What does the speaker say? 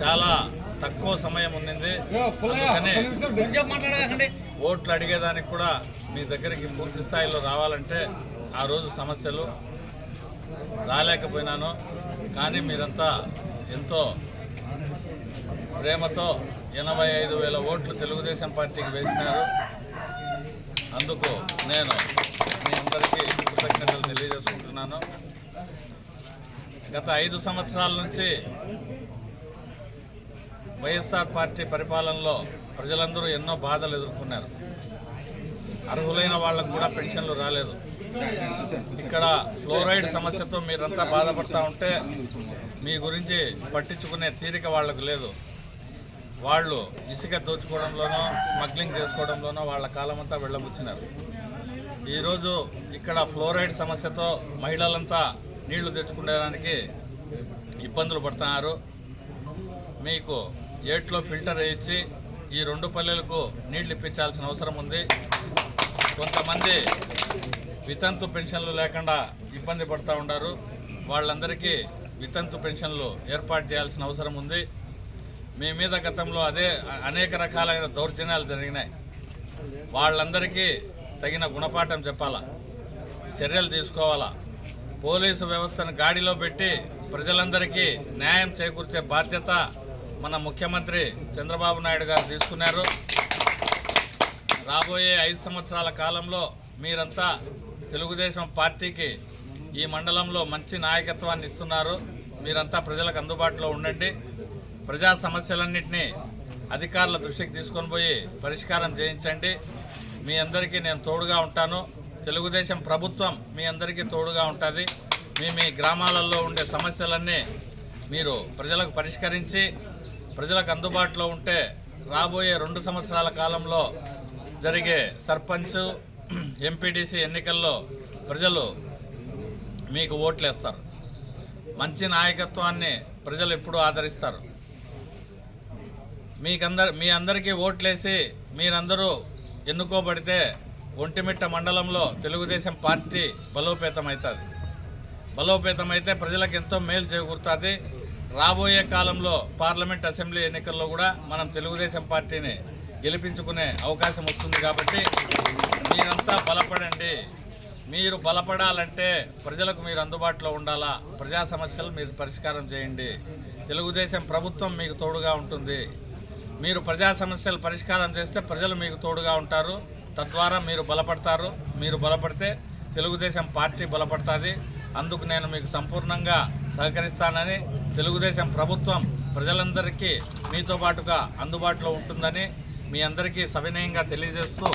చాలా తక్కువ సమయం ఉండింది అందుకని ఓట్లు అడిగేదానికి కూడా మీ దగ్గరికి పూర్తి స్థాయిలో రావాలంటే ఆ రోజు సమస్యలు రాలేకపోయినాను. కానీ మీరంతా ఎంతో ప్రేమతో ఎనభై ఐదు వేల ఓట్లు తెలుగుదేశం పార్టీకి వేసినారు. అందుకు నేను మీ అందరికీ కృతజ్ఞతలు తెలియజేసుకుంటున్నాను. గత ఐదు సంవత్సరాల నుంచి వైఎస్ఆర్ పార్టీ పరిపాలనలో ప్రజలందరూ ఎన్నో బాధలు ఎదుర్కొన్నారు. అర్హులైన వాళ్ళకు కూడా పెన్షన్లు రాలేదు. ఇక్కడ ఫ్లోరైడ్ సమస్యతో మీరంతా బాధపడతా ఉంటే మీ గురించి పట్టించుకునే తీరిక వాళ్ళకు లేదు. వాళ్ళు ఇసుక దోచుకోవడంలోనో స్మగ్లింగ్ చేసుకోవడంలోనో వాళ్ళ కాలమంతా వెళ్ళబుచ్చినారు. ఈరోజు ఇక్కడ ఫ్లోరైడ్ సమస్యతో మహిళలంతా నీళ్ళు తెచ్చుకునేదానికి ఇబ్బందులు పడుతున్నారు. మీకు ఏట్లో ఫిల్టర్ వేయించి ఈ రెండు పల్లెలకు నీళ్ళు ఇప్పించాల్సిన అవసరం ఉంది. కొంతమంది వితంతు పెన్షన్లు లేకుండా ఇబ్బంది పడుతూ ఉన్నారు వాళ్ళందరికీ వితంతు పెన్షన్లు ఏర్పాటు చేయాల్సిన అవసరం ఉంది. మీ మీద గతంలో అదే అనేక రకాలైన దౌర్జన్యాలు జరిగినాయి. వాళ్ళందరికీ తగిన గుణపాఠం చెప్పాలా? చర్యలు తీసుకోవాలా? పోలీసు వ్యవస్థను గాడిలో పెట్టి ప్రజలందరికీ న్యాయం చేకూర్చే బాధ్యత మన ముఖ్యమంత్రి చంద్రబాబు నాయుడు గారు తీసుకున్నారు. రాబోయే ఐదు సంవత్సరాల కాలంలో మీరంతా తెలుగుదేశం పార్టీకి ఈ మండలంలో మంచి నాయకత్వాన్ని ఇస్తున్నారు. మీరంతా ప్రజలకు అందుబాటులో ఉండండి. ప్రజా సమస్యలన్నింటినీ అధికారుల దృష్టికి తీసుకొని పోయి పరిష్కారం చేయించండి. మీ అందరికీ నేను తోడుగా ఉంటాను. తెలుగుదేశం ప్రభుత్వం మీ అందరికీ తోడుగా ఉంటుంది. మీ మీ గ్రామాలలో ఉండే సమస్యలన్నీ మీరు ప్రజలకు పరిష్కరించి ప్రజలకు అందుబాటులో ఉంటే రాబోయే రెండు సంవత్సరాల కాలంలో జరిగే సర్పంచ్ ఎంపీటీసీ ఎన్నికల్లో ప్రజలు మీకు ఓట్లేస్తారు. మంచి నాయకత్వాన్ని ప్రజలు ఎప్పుడూ ఆదరిస్తారు. మీకందరు మీ అందరికీ ఓట్లేసి మీరందరూ ఎన్నుకోబడితే ఒంటిమిట్ట మండలంలో తెలుగుదేశం పార్టీ బలోపేతం అవుతుంది బలోపేతం అయితే ప్రజలకు ఎంతో మేలు చేకూరుతుంది. రాబోయే కాలంలో పార్లమెంట్ అసెంబ్లీ ఎన్నికల్లో కూడా మనం తెలుగుదేశం పార్టీని గెలిపించుకునే అవకాశం వస్తుంది కాబట్టి మీరంతా బలపడండి. మీరు బలపడాలంటే ప్రజలకు మీరు అందుబాటులో ఉండాలా? ప్రజా సమస్యలు మీరు పరిష్కారం చేయండి. తెలుగుదేశం ప్రభుత్వం మీకు తోడుగా ఉంటుంది. మీరు ప్రజా సమస్యలు పరిష్కారం చేస్తే ప్రజలు మీకు తోడుగా ఉంటారు. తద్వారా మీరు బలపడతారు. మీరు బలపడితే తెలుగుదేశం పార్టీ బలపడుతుంది. అందుకు నేను మీకు సంపూర్ణంగా సహకరిస్తానని తెలుగుదేశం ప్రభుత్వం ప్రజలందరికీ మీతో పాటుగా అందుబాటులో ఉంటుందని మీ అందరికీ సవినయంగా తెలియజేస్తూ